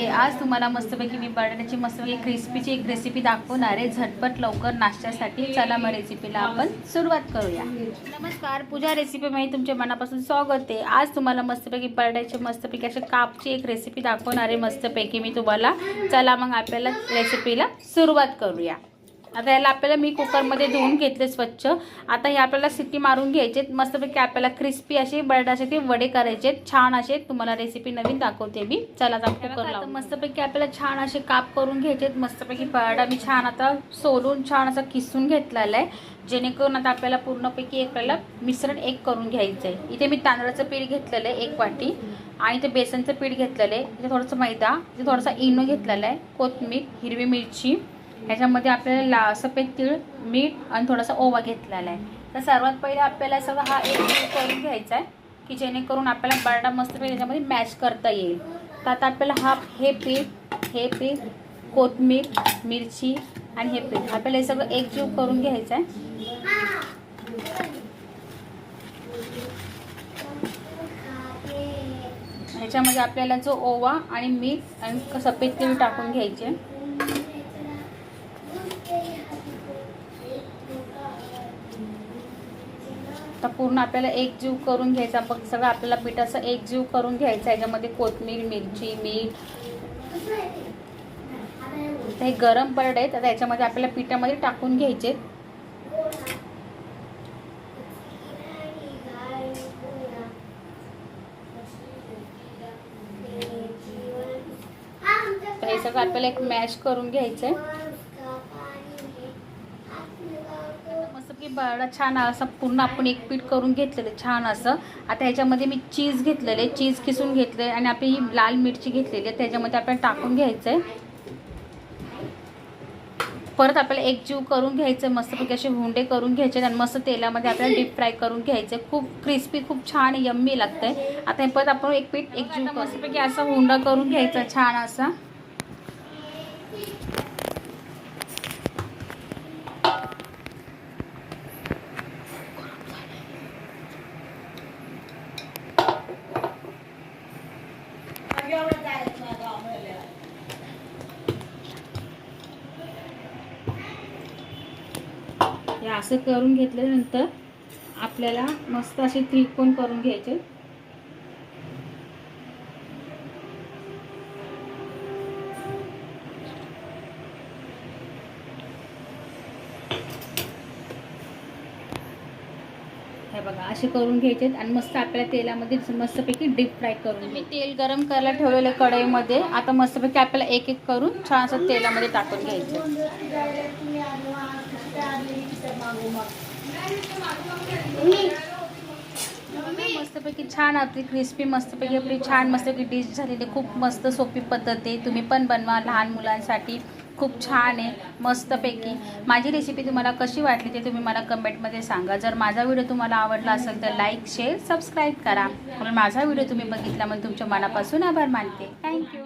नमस्ते आज तुम्हाला मस्तपैकी मी बटाट्याची मस्तपैकी क्रिस्पीची एक रेसिपी दाखवणार आहे. झटपट लवकर नाश्त्यासाठी चला मग रेसिपीला आपण सुरुवात करूया. नमस्कार पूजा रेसिपीमध्ये तुमच्या मनापासून स्वागत आहे. आज तुम्हाला मस्तपैकी बटाट्याची मस्तपैकी अशा कापची एक रेसिपी दाखवणार आहे मस्तपैकी मी तुम्हाला. चला मग आपल्याला रेसिपीला सुरुवात करूया. आता याला आपल्याला मी कुकरमध्ये धुवून घेतले स्वच्छ. आता हे आपल्याला सिट्टी मारून घ्यायचे मस्तपैकी आपल्याला क्रिस्पी असे बटाटे ते वडे करायचे छान असे. तुम्हाला रेसिपी नवीन दाखवते मी. चला आता कुकर लावून मस्तपैकी आपल्याला छान असे काप करून घ्यायचे मस्तपैकी बटाटा मी छान आता सोलून छान असा किसून घेतलेला आहे. जेणेकरून आता आपल्याला पूर्णपैकी एक आपल्याला मिश्रण एक करून घ्यायचं आहे. इथे मी तांदळाचं पीठ घेतलेलं आहे एक वाटी. आणि ते बेसनचं पीठ घेतलेलं आहे. इथे थोडंसं मैदा इथे थोडासा इनो घेतलेला आहे. कोथिंबीर हिरवी मिरची. ह्याच्यामध्ये आपल्याला ला सफेद तीळ मीठ आणि थोडासा ओवा घेतलेला आहे. तर सर्वात पहिले आपल्याला सगळं हा एक जीव करून घ्यायचा आहे की जेणेकरून आपल्याला बटाटा मस्तपैकी त्याच्यामध्ये मॅच करता येईल. तर आता आपल्याला हा हे पीठ हे पीठ कोथमीर मिरची आणि हे पीठ. आपल्याला हे सगळं एकजीव करून घ्यायचं आहे. ह्याच्यामध्ये आपल्याला जो ओवा आणि मीठ आणि सफेद तीळ टाकून घ्यायचे. आता पूर्ण आपल्याला एक जीव करून घ्यायचा बघ सगळं आपल्याला पिठाचं एक जीव करून घ्यायचा याच्यामध्ये कोथिंबीर मिरची मीठ. हे गरम बर्ड आहेत आता याच्यामध्ये आपल्याला पिठामध्ये टाकून घ्यायचे. हे सगळं आपल्याला एक मॅश करून घ्यायचं आहे मस्त की बडा छान असं पूर्ण आपण एक पीठ करून घेतलेलं छान असं. आता ह्याच्यामध्ये मी चीज घेतलेले चीज किसून घेतले आणि आपली ही लाल मिरची घेतलेली आहे त्याच्यामध्ये आपल्याला टाकून घ्यायचं आहे परत आपल्याला एक जीव करून घ्यायचं मस्तपैकी असे हुंडे करून घ्यायचे आणि मस्त तेलामध्ये आपल्याला डीप फ्राय करून घ्यायचे खूप क्रिस्पी खूप छान यम्मी लागतंय. आता हे परत आपण एक पीठ एक जीव मस्तपैकी असा हुंडा करून घ्यायचा छान असा हे असं करून घेतल्यानंतर आपल्याला मस्त असे त्रिकोण करून घ्यायचे. हे बघा असे करून घ्यायचे आणि मस्त आपल्याला तेलामध्ये मस्तपैकी डीप फ्राय करून मी तेल गरम करायला ठेवलेलं कढईमध्ये आता मस्तपैकी आपल्याला एक एक करून छान असं तेलामध्ये टाकून घ्यायचं. मस्तपैकी छान आपली क्रिस्पी मस्तपैकी आपली छान मस्तपैकी डिश झालेली. आहे. खूप मस्त सोपी पद्धत आहे. तुम्ही पण बनवा लहान मुलांसाठी. खूप छान आहे. मस्तपैकी. माझी रेसिपी तुम्हाला कशी वाटली ते तुम्ही मला कमेंटमध्ये सांगा. जर माझा व्हिडिओ तुम्हाला आवडला असेल तर लाईक शेअर सबस्क्राईब करा. म्हणून माझा व्हिडिओ तुम्ही बघितला म्हणून तुमच्या मनापासून आभार मानते. थँक्यू